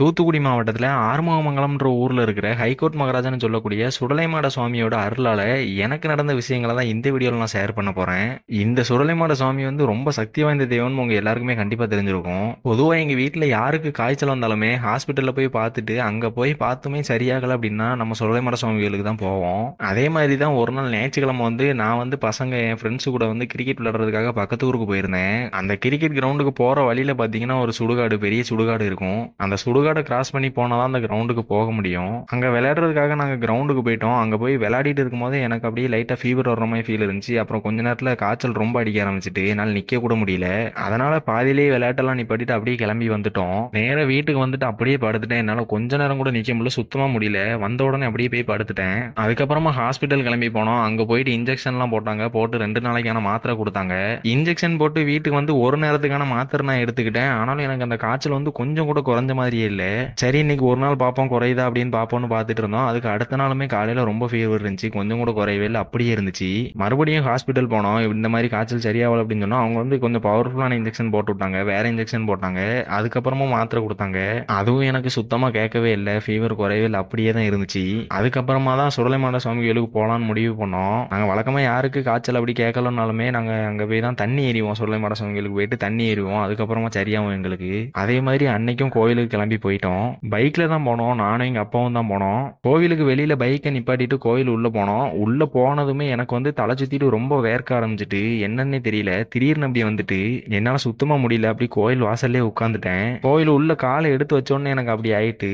தூத்துக்குடி மாவட்டத்தில் ஆறுமுகமங்கலம்ன்ற ஊரில் இருக்கிற ஹைகோர்ட் மகாராஜான்னு சொல்லக்கூடிய சுடலைமாட சுவாமியோட அருளால் எனக்கு நடந்த விஷயங்களை தான் இந்த வீடியோவில் நான் ஷேர் பண்ண போகிறேன் இந்த சுடலைமாட சுவாமி வந்து ரொம்ப சக்தி வாய்ந்த தெய்வம்னு உங்கள் எல்லாருக்குமே கண்டிப்பாக தெரிஞ்சிருக்கும். பொதுவாக எங்கள் வீட்டில் யாருக்கு காய்ச்சல் வந்தாலுமே ஹாஸ்பிட்டலில் போய் பார்த்துட்டு அங்கே போய் பார்த்துமே சரியாகலை அப்படின்னா நம்ம சுடலைமாட சுவாமிகளுக்கு தான் போவோம். அதே மாதிரி தான் ஒரு நாள் ஞாயிற்றுக்கிழமை வந்து நான் வந்து பசங்க என் ஃப்ரெண்ட்ஸு கூட வந்து கிரிக்கெட் விளையாடுறதுக்காக பக்கத்து ஊருக்கு போயிருந்தேன். அந்த கிரிக்கெட் கிரவுண்டுக்கு போகிற வழியில் பார்த்தீங்கன்னா ஒரு சுடுகாடு பெரிய சுடுகாடு இருக்கும். அந்த சுடுகாடை கிராஸ் பண்ணி போனால் தான் அந்த கிரவுண்டுக்கு போக முடியும். அங்கே விளையாடுறதுக்காக நாங்கள் கிரவுண்டுக்கு போயிட்டோம். அங்கே போய் விளையாடிட்டு இருக்கும்போது எனக்கு அப்படியே லைட்டாக ஃபீவர் வர்ற மாதிரி ஃபீல் இருந்துச்சு. அப்புறம் கொஞ்ச நேரத்தில் காய்ச்சல் ரொம்ப அடிக்க ஆரம்பிச்சிட்டு என்னால் நிற்க கூட முடியல. அதனால பாதியிலேயே விளையாட்டெல்லாம் நிப்பாட்டிட்டு அப்படியே கிளம்பி வந்துட்டோம். நேராக வீட்டுக்கு வந்துட்டு அப்படியே படுத்துட்டேன். என்னால் கொஞ்ச நேரம் கூட நிற்க முடியல. சுத்தமாக முடியல. வந்த உடனே அப்படியே போய் படுத்துட்டேன். அதுக்கப்புறமா ஹாஸ்பிட்டல் கிளம்பி போனோம். அங்கே போயிட்டு இன்ஜெக்ஷன்லாம் போட்டாங்க. போட்டு ரெண்டு நாளைக்கான மாத்திரை கொடுத்தாங்க. இன்ஜெக்ஷன் போட்டு வீட்டுக்கு வந்து ஒரு நேரத்துக்கான மாத்திரை நான் எடுத்துக்கிட்டேன். ஆனாலும் எனக்கு அந்த காய்ச்சல் வந்து கொஞ்சம் கூட குறைஞ்ச மாதிரியே இல்லை. சரி இன்னைக்கு ஒரு நாள் பார்ப்போம் குறையுதா அப்படின்னு பார்ப்போம்னு பார்த்துட்டு இருந்தோம். அதுக்கு அடுத்த நாளுமே காலையில் ரொம்ப ஃபீவர் இருந்துச்சு. கொஞ்சம் கூட குறையவே இல்லை அப்படியே இருந்துச்சு. மறுபடியும் ஹாஸ்பிட்டல் போனோம். இந்த மாதிரி காய்ச்சல் சரியாகல அப்படின்னு சொன்னால் அவங்க வந்து கொஞ்சம் பவர்ஃபுல்லான இன்ஜெக்ஷன் போட்டு விட்டாங்க. வேற இன்ஜெக்ஷன் போட்டாங்க. அதுக்கப்புறமா மாத்திரை கொடுத்தாங்க. அதுவும் எனக்கு சுத்தமாக கேட்கவே இல்லை. ஃபீவர் குறையவே இல்லை அப்படியே தான் இருந்துச்சு. அதுக்கப்புறமா தான் சுடலைமாட கோயிலுக்கு போகலான்னு முடிவு பண்ணோம். நாங்கள் வழக்கமாக யாருக்கு காய்ச்சல் அப்படி கேட்கலனாலுமே நாங்கள் அங்கே போய் தான் தண்ணி ஏறிவோம். சுடலைமாட கோயிலுக்கு போயிட்டு தண்ணி ஏறிவோம். அதுக்கப்புறமா சரியாகும் எங்களுக்கு. அதே மாதிரி அன்னைக்கும் கோயிலுக்கு கிளம்பி போயிட்டோம். பைக்கில் தான் போனோம். நானும் எங்கள் அப்பாவும் தான் போனோம். கோவிலுக்கு வெளியில் பைக்கை நிப்பாட்டிட்டு கோயில் உள்ளே போனோம். உள்ளே போனதுமே எனக்கு வந்து தலை சுற்றிட்டு ரொம்ப வேர்க்க ஆரம்பிச்சிட்டு என்னன்னே தெரியல. திடீர்னு அப்படி வந்துட்டு என்னால் சுத்தமாக முடியல. அப்படி கோயில் வாசல்லே உட்காந்துட்டேன் கோயில் உள்ள காலை எடுத்து வச்சோன்னே எனக்கு அப்படி ஆயிட்டு